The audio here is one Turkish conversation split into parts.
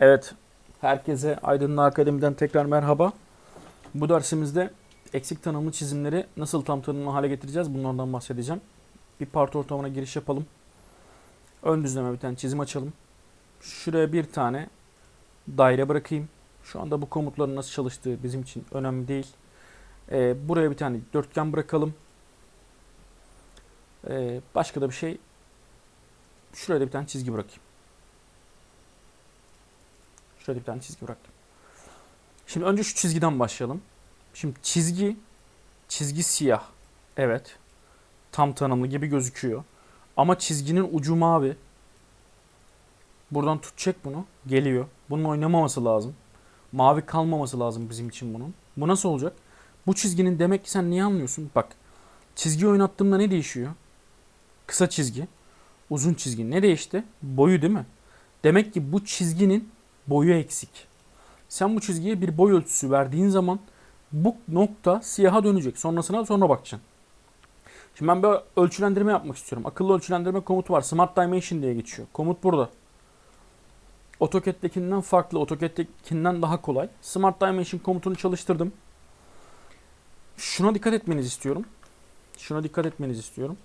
Evet, herkese Aydınlı Akademi'den tekrar merhaba. Bu dersimizde eksik tanımlı çizimleri nasıl tam tanımlı hale getireceğiz bunlardan bahsedeceğim. Bir part ortamına giriş yapalım. Ön düzleme bir tane çizim açalım. Şuraya bir tane daire bırakayım. Şu anda bu komutların nasıl çalıştığı bizim için önemli değil. Ee, buraya bir tane dörtgen bırakalım. Ee, başka da bir şey. Şuraya da bir tane çizgi bırakayım. Şöyle bir tane çizgi bıraktım. Şimdi önce şu çizgiden başlayalım. Şimdi çizgi, çizgi siyah. Evet. Tam tanımlı gibi gözüküyor. Ama çizginin ucu mavi. Buradan tutacak bunu. Geliyor. Bunun oynamaması lazım. Mavi kalmaması lazım bizim için bunun. Bu nasıl olacak? Bu çizginin demek ki sen niye anlıyorsun? Bak. Çizgi oynattığımda ne değişiyor? Kısa çizgi. Uzun çizgi. Ne değişti? Boyu değil mi? Demek ki bu çizginin boyu eksik. Sen bu çizgiye bir boy ölçüsü verdiğin zaman bu nokta siyaha dönecek. Sonrasına sonra bakacaksın. Şimdi ben bir ölçülendirme yapmak istiyorum. Akıllı ölçülendirme komutu var. Smart Dimension diye geçiyor. Komut burada. AutoCAD'dekinden farklı, AutoCAD'dekinden daha kolay. Smart Dimension komutunu çalıştırdım. Şuna dikkat etmenizi istiyorum. Şuna dikkat etmenizi istiyorum.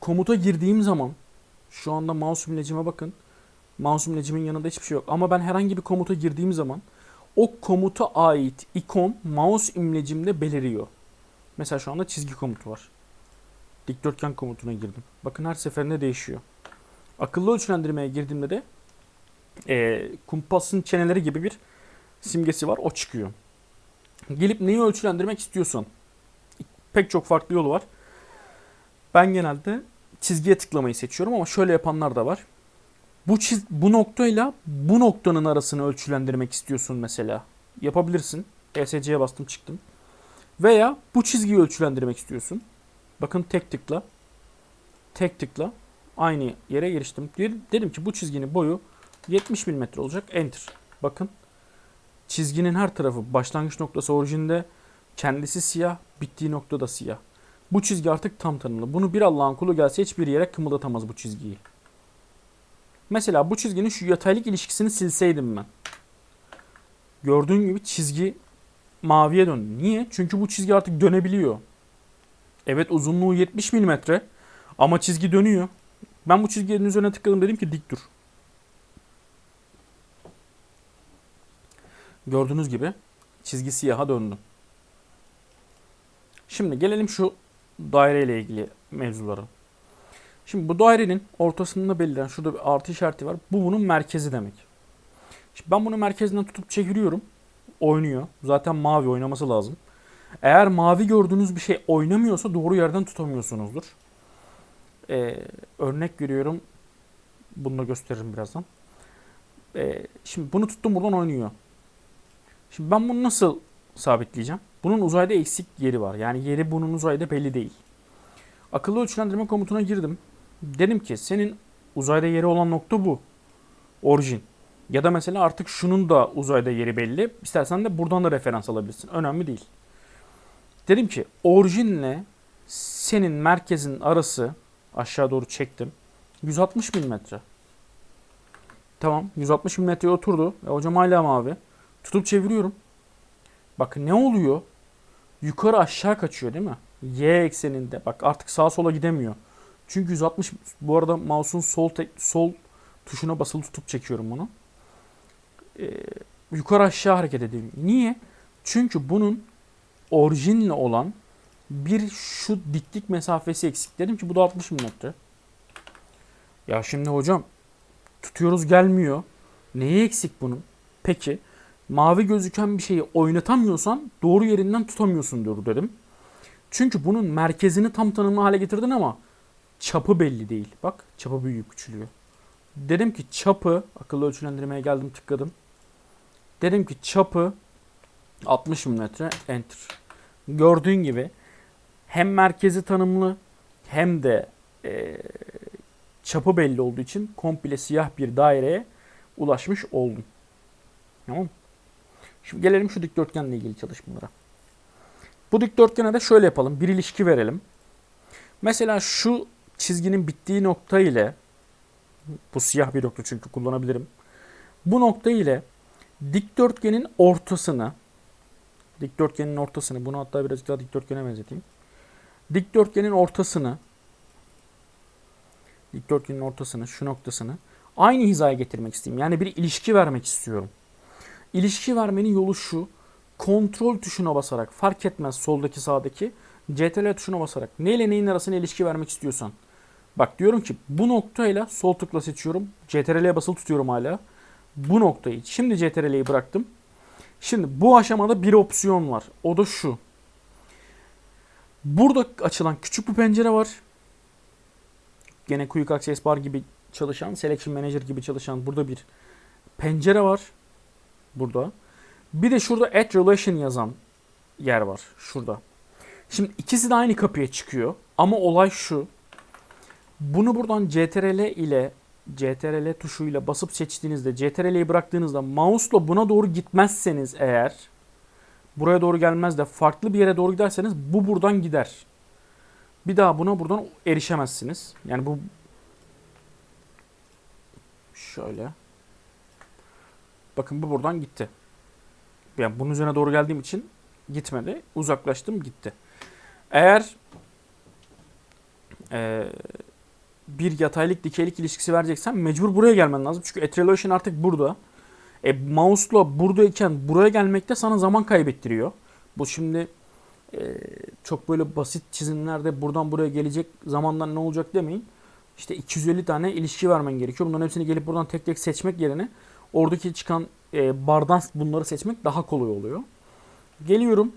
Komuta girdiğim zaman şu anda mouse imlecime bakın. Mouse imlecimin yanında hiçbir şey yok. Ama ben herhangi bir komuta girdiğim zaman o komuta ait ikon mouse imlecimde beliriyor. Mesela şu anda çizgi komutu var. Dikdörtgen komutuna girdim. Bakın her seferinde değişiyor. Akıllı ölçülendirmeye girdiğimde de e, kumpasın çeneleri gibi bir simgesi var. O çıkıyor. Gelip neyi ölçülendirmek istiyorsan pek çok farklı yolu var. Ben genelde çizgiye tıklamayı seçiyorum ama şöyle yapanlar da var. Bu çiz bu noktayla bu noktanın arasını ölçülendirmek istiyorsun mesela. Yapabilirsin. ESC'ye bastım çıktım. Veya bu çizgiyi ölçülendirmek istiyorsun. Bakın tek tıkla. Tek tıkla. Aynı yere eriştim. Dedim ki bu çizginin boyu 70 mm olacak. Enter. Bakın. Çizginin her tarafı başlangıç noktası orijinde kendisi siyah, bittiği nokta da siyah. Bu çizgi artık tam tanımlı. Bunu bir Allah'ın kulu gelse hiçbir yere kımıldatamaz bu çizgiyi. Mesela bu çizginin şu yataylık ilişkisini silseydim ben. Gördüğün gibi çizgi maviye döndü. Niye? Çünkü bu çizgi artık dönebiliyor. Evet uzunluğu 70 mm ama çizgi dönüyor. Ben bu çizginin üzerine tıkladım dedim ki dik dur. Gördüğünüz gibi çizgi siyaha döndü. Şimdi gelelim şu daire ile ilgili mevzulara. Şimdi bu dairenin ortasında belirlen şurada bir artı işareti var. Bu bunun merkezi demek. Şimdi ben bunu merkezinden tutup çeviriyorum. Oynuyor. Zaten mavi oynaması lazım. Eğer mavi gördüğünüz bir şey oynamıyorsa doğru yerden tutamıyorsunuzdur. Ee, örnek veriyorum. Bunu da gösteririm birazdan. Ee, şimdi bunu tuttum buradan oynuyor. Şimdi ben bunu nasıl sabitleyeceğim? Bunun uzayda eksik yeri var. Yani yeri bunun uzayda belli değil. Akıllı ölçülendirme komutuna girdim. Dedim ki senin uzayda yeri olan nokta bu. Orijin. Ya da mesela artık şunun da uzayda yeri belli. İstersen de buradan da referans alabilirsin. Önemli değil. Dedim ki orijinle senin merkezin arası aşağı doğru çektim. 160 mm. Tamam 160 mm'ye oturdu. E, hocam hala mavi. Tutup çeviriyorum. Bak ne oluyor? Yukarı aşağı kaçıyor değil mi? Y ekseninde. Bak artık sağa sola gidemiyor. Çünkü 160 bu arada mouse'un sol tek, sol tuşuna basılı tutup çekiyorum bunu. Ee, yukarı aşağı hareket ediyor. Niye? Çünkü bunun orijinle olan bir şu diklik mesafesi eksik. Dedim ki bu da 60 mm. Ya şimdi hocam tutuyoruz gelmiyor. Neyi eksik bunun? Peki mavi gözüken bir şeyi oynatamıyorsan doğru yerinden tutamıyorsundur dedim. Çünkü bunun merkezini tam tanımlı hale getirdin ama çapı belli değil. Bak çapı büyüyüp küçülüyor. Dedim ki çapı akıllı ölçülendirmeye geldim tıkladım. Dedim ki çapı 60 mm enter. Gördüğün gibi hem merkezi tanımlı hem de e, çapı belli olduğu için komple siyah bir daireye ulaşmış oldum. Tamam Şimdi gelelim şu dikdörtgenle ilgili çalışmalara. Bu dikdörtgene de şöyle yapalım. Bir ilişki verelim. Mesela şu çizginin bittiği nokta ile bu siyah bir nokta çünkü kullanabilirim. Bu nokta ile dikdörtgenin ortasını dikdörtgenin ortasını bunu hatta birazcık daha dikdörtgene benzeteyim. Dikdörtgenin ortasını dikdörtgenin ortasını şu noktasını aynı hizaya getirmek istiyorum. Yani bir ilişki vermek istiyorum. İlişki vermenin yolu şu. Kontrol tuşuna basarak fark etmez soldaki sağdaki CTRL tuşuna basarak neyle neyin arasına ilişki vermek istiyorsan. Bak diyorum ki bu noktayla sol tıkla seçiyorum. CTRL'ye basılı tutuyorum hala. Bu noktayı. Şimdi CTRL'yi bıraktım. Şimdi bu aşamada bir opsiyon var. O da şu. Burada açılan küçük bir pencere var. Gene Quick Access Bar gibi çalışan, Selection Manager gibi çalışan burada bir pencere var. Burada. Bir de şurada Add Relation yazan yer var. Şurada. Şimdi ikisi de aynı kapıya çıkıyor. Ama olay şu. Bunu buradan CTRL ile CTRL tuşuyla basıp seçtiğinizde CTRL'yi bıraktığınızda mouse'la buna doğru gitmezseniz eğer buraya doğru gelmez de farklı bir yere doğru giderseniz bu buradan gider. Bir daha buna buradan erişemezsiniz. Yani bu şöyle bakın bu buradan gitti. Yani bunun üzerine doğru geldiğim için gitmedi. Uzaklaştım gitti. Eğer eee bir yataylık dikeylik ilişkisi vereceksen mecbur buraya gelmen lazım. Çünkü Etrelation artık burada. E, mouse'la buradayken buraya gelmekte sana zaman kaybettiriyor. Bu şimdi e, çok böyle basit çizimlerde buradan buraya gelecek zamandan ne olacak demeyin. İşte 250 tane ilişki vermen gerekiyor. Bunların hepsini gelip buradan tek tek seçmek yerine oradaki çıkan e, bardan bunları seçmek daha kolay oluyor. Geliyorum.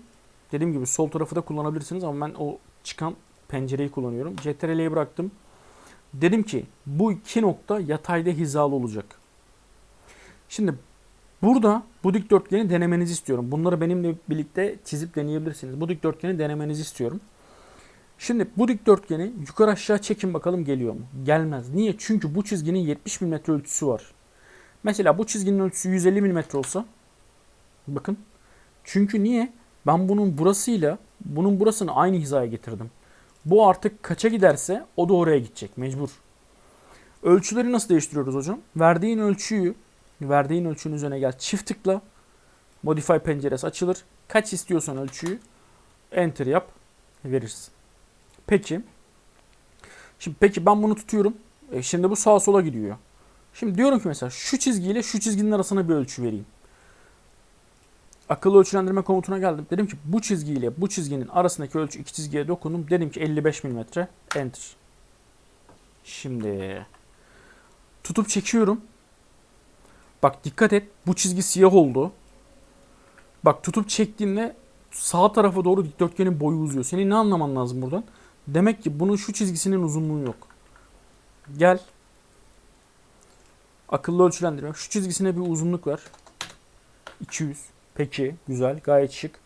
Dediğim gibi sol tarafı da kullanabilirsiniz ama ben o çıkan pencereyi kullanıyorum. CTRL'yi bıraktım. Dedim ki bu iki nokta yatayda hizalı olacak. Şimdi burada bu dikdörtgeni denemenizi istiyorum. Bunları benimle birlikte çizip deneyebilirsiniz. Bu dikdörtgeni denemenizi istiyorum. Şimdi bu dikdörtgeni yukarı aşağı çekin bakalım geliyor mu? Gelmez. Niye? Çünkü bu çizginin 70 mm ölçüsü var. Mesela bu çizginin ölçüsü 150 mm olsa bakın. Çünkü niye? Ben bunun burasıyla bunun burasını aynı hizaya getirdim. Bu artık kaça giderse o da oraya gidecek mecbur. Ölçüleri nasıl değiştiriyoruz hocam? Verdiğin ölçüyü, verdiğin ölçünün üzerine gel çift tıkla. Modify penceresi açılır. Kaç istiyorsan ölçüyü enter yap verirsin. Peki. Şimdi peki ben bunu tutuyorum. E şimdi bu sağa sola gidiyor. Şimdi diyorum ki mesela şu çizgiyle şu çizginin arasına bir ölçü vereyim. Akıllı ölçülendirme komutuna geldim. Dedim ki bu çizgiyle bu çizginin arasındaki ölçü iki çizgiye dokundum. Dedim ki 55 mm. Enter. Şimdi tutup çekiyorum. Bak dikkat et. Bu çizgi siyah oldu. Bak tutup çektiğinde sağ tarafa doğru dikdörtgenin boyu uzuyor. Senin ne anlaman lazım buradan? Demek ki bunun şu çizgisinin uzunluğu yok. Gel. Akıllı ölçülendirme. Şu çizgisine bir uzunluk ver. 200. Peki güzel gayet şık.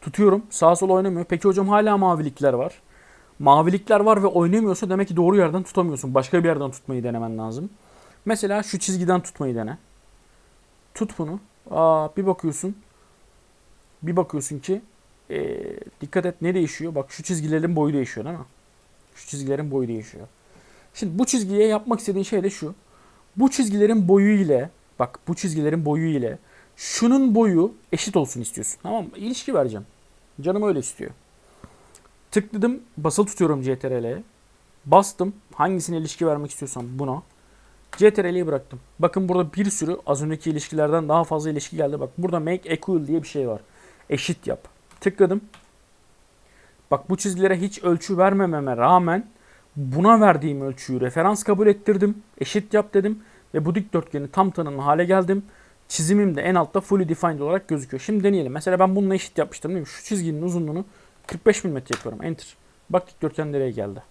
Tutuyorum sağa sola oynamıyor. Peki hocam hala mavilikler var. Mavilikler var ve oynamıyorsa demek ki doğru yerden tutamıyorsun. Başka bir yerden tutmayı denemen lazım. Mesela şu çizgiden tutmayı dene. Tut bunu. Aa, bir bakıyorsun. Bir bakıyorsun ki ee, dikkat et ne değişiyor? Bak şu çizgilerin boyu değişiyor değil mi? Şu çizgilerin boyu değişiyor. Şimdi bu çizgiye yapmak istediğin şey de şu. Bu çizgilerin boyu ile bak bu çizgilerin boyu ile şunun boyu eşit olsun istiyorsun. Tamam mı? İlişki vereceğim. Canım öyle istiyor. Tıkladım. Basılı tutuyorum CTRL'ye. Bastım. Hangisine ilişki vermek istiyorsam buna. CTRL'yi bıraktım. Bakın burada bir sürü az önceki ilişkilerden daha fazla ilişki geldi. Bak burada make equal diye bir şey var. Eşit yap. Tıkladım. Bak bu çizgilere hiç ölçü vermememe rağmen buna verdiğim ölçüyü referans kabul ettirdim. Eşit yap dedim. Ve bu dikdörtgeni tam tanımlı hale geldim çizimim de en altta fully defined olarak gözüküyor. Şimdi deneyelim. Mesela ben bununla eşit yapmıştım değil mi? Şu çizginin uzunluğunu 45 mm yapıyorum. Enter. Bak dikdörtgen nereye geldi.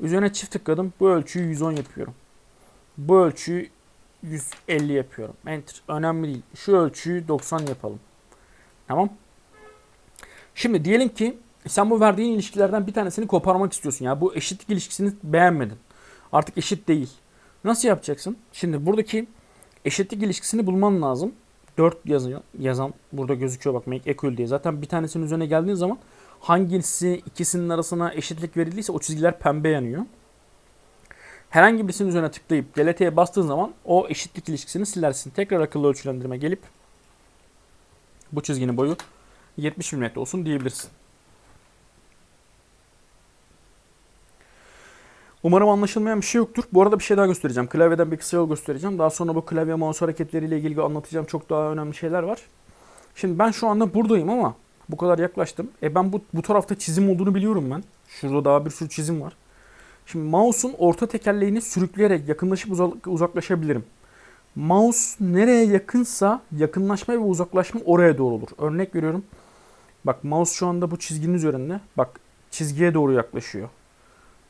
Üzerine çift tıkladım. Bu ölçüyü 110 yapıyorum. Bu ölçüyü 150 yapıyorum. Enter. Önemli değil. Şu ölçüyü 90 yapalım. Tamam. Şimdi diyelim ki sen bu verdiğin ilişkilerden bir tanesini koparmak istiyorsun. Ya bu eşitlik ilişkisini beğenmedin. Artık eşit değil. Nasıl yapacaksın? Şimdi buradaki eşitlik ilişkisini bulman lazım. 4 yazıyor, yazan burada gözüküyor bak make equal diye. Zaten bir tanesinin üzerine geldiğin zaman hangisi ikisinin arasına eşitlik verildiyse o çizgiler pembe yanıyor. Herhangi birisinin üzerine tıklayıp delete'ye bastığın zaman o eşitlik ilişkisini silersin. Tekrar akıllı ölçülendirme gelip bu çizginin boyu 70 mm olsun diyebilirsin. Umarım anlaşılmayan bir şey yoktur. Bu arada bir şey daha göstereceğim. Klavyeden bir kısa yol göstereceğim. Daha sonra bu klavye mouse hareketleriyle ilgili anlatacağım çok daha önemli şeyler var. Şimdi ben şu anda buradayım ama bu kadar yaklaştım. E ben bu, bu tarafta çizim olduğunu biliyorum ben. Şurada daha bir sürü çizim var. Şimdi mouse'un orta tekerleğini sürükleyerek yakınlaşıp uzak- uzaklaşabilirim. Mouse nereye yakınsa yakınlaşma ve uzaklaşma oraya doğru olur. Örnek veriyorum. Bak mouse şu anda bu çizginin üzerinde. Bak çizgiye doğru yaklaşıyor.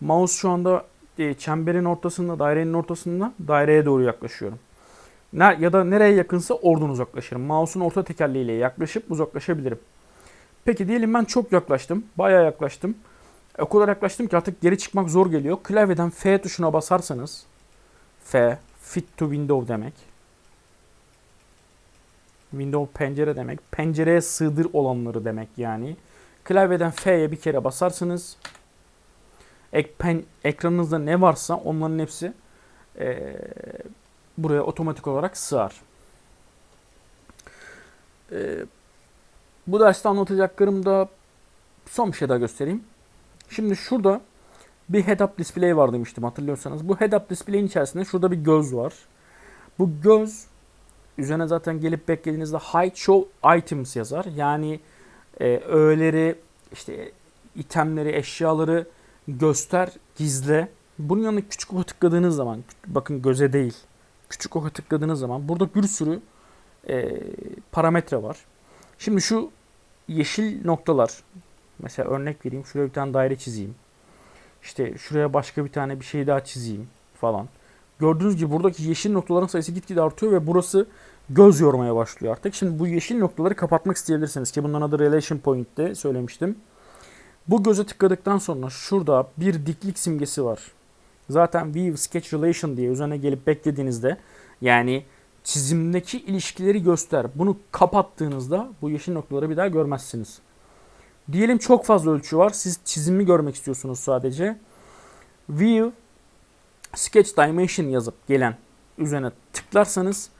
Mouse şu anda e, çemberin ortasında, dairenin ortasında daireye doğru yaklaşıyorum. Ne, ya da nereye yakınsa oradan uzaklaşırım. Mouse'un orta tekerleğiyle yaklaşıp uzaklaşabilirim. Peki diyelim ben çok yaklaştım. Bayağı yaklaştım. E, O kadar yaklaştım ki artık geri çıkmak zor geliyor. Klavyeden F tuşuna basarsanız F, fit to window demek. Window pencere demek. Pencereye sığdır olanları demek yani. Klavyeden F'ye bir kere basarsınız. Ek, pen, ekranınızda ne varsa onların hepsi eee, buraya otomatik olarak sığar. Eee, bu derste anlatacaklarım da son bir şey daha göstereyim. Şimdi şurada bir head-up display var demiştim hatırlıyorsanız. Bu head-up display'in içerisinde şurada bir göz var. Bu göz üzerine zaten gelip beklediğinizde hide show items yazar. Yani e, öğeleri, işte itemleri, eşyaları göster, gizle. Bunun yanına küçük oka tıkladığınız zaman, bakın göze değil, küçük oka tıkladığınız zaman burada bir sürü e, parametre var. Şimdi şu yeşil noktalar, mesela örnek vereyim, şuraya bir tane daire çizeyim. İşte şuraya başka bir tane bir şey daha çizeyim falan. Gördüğünüz gibi buradaki yeşil noktaların sayısı gitgide artıyor ve burası göz yormaya başlıyor artık. Şimdi bu yeşil noktaları kapatmak isteyebilirsiniz ki bunların adı relation point'te söylemiştim. Bu göze tıkladıktan sonra şurada bir diklik simgesi var. Zaten View Sketch Relation diye üzerine gelip beklediğinizde yani çizimdeki ilişkileri göster. Bunu kapattığınızda bu yeşil noktaları bir daha görmezsiniz. Diyelim çok fazla ölçü var. Siz çizimi görmek istiyorsunuz sadece. View Sketch Dimension yazıp gelen üzerine tıklarsanız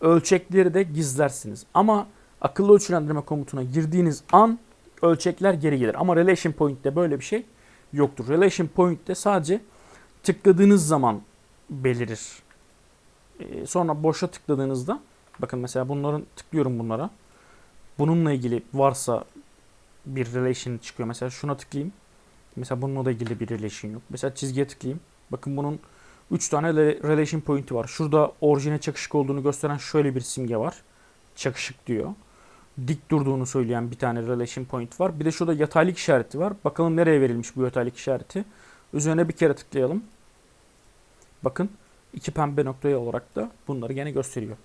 ölçekleri de gizlersiniz. Ama akıllı ölçülendirme komutuna girdiğiniz an ölçekler geri gelir. Ama Relation Point'te böyle bir şey yoktur. Relation Point'te sadece tıkladığınız zaman belirir. Ee, sonra boşa tıkladığınızda bakın mesela bunların tıklıyorum bunlara. Bununla ilgili varsa bir relation çıkıyor. Mesela şuna tıklayayım. Mesela bununla da ilgili bir relation yok. Mesela çizgiye tıklayayım. Bakın bunun 3 tane relation point'i var. Şurada orijine çakışık olduğunu gösteren şöyle bir simge var. Çakışık diyor. Dik durduğunu söyleyen bir tane relation point var. Bir de şurada yataylık işareti var. Bakalım nereye verilmiş bu yataylık işareti. Üzerine bir kere tıklayalım. Bakın iki pembe noktaya olarak da bunları gene gösteriyor.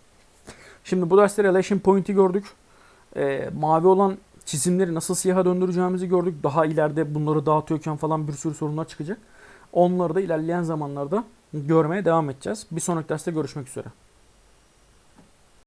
Şimdi bu derste relation point'i gördük. Ee, mavi olan çizimleri nasıl siyaha döndüreceğimizi gördük. Daha ileride bunları dağıtıyorken falan bir sürü sorunlar çıkacak. Onları da ilerleyen zamanlarda görmeye devam edeceğiz. Bir sonraki derste görüşmek üzere.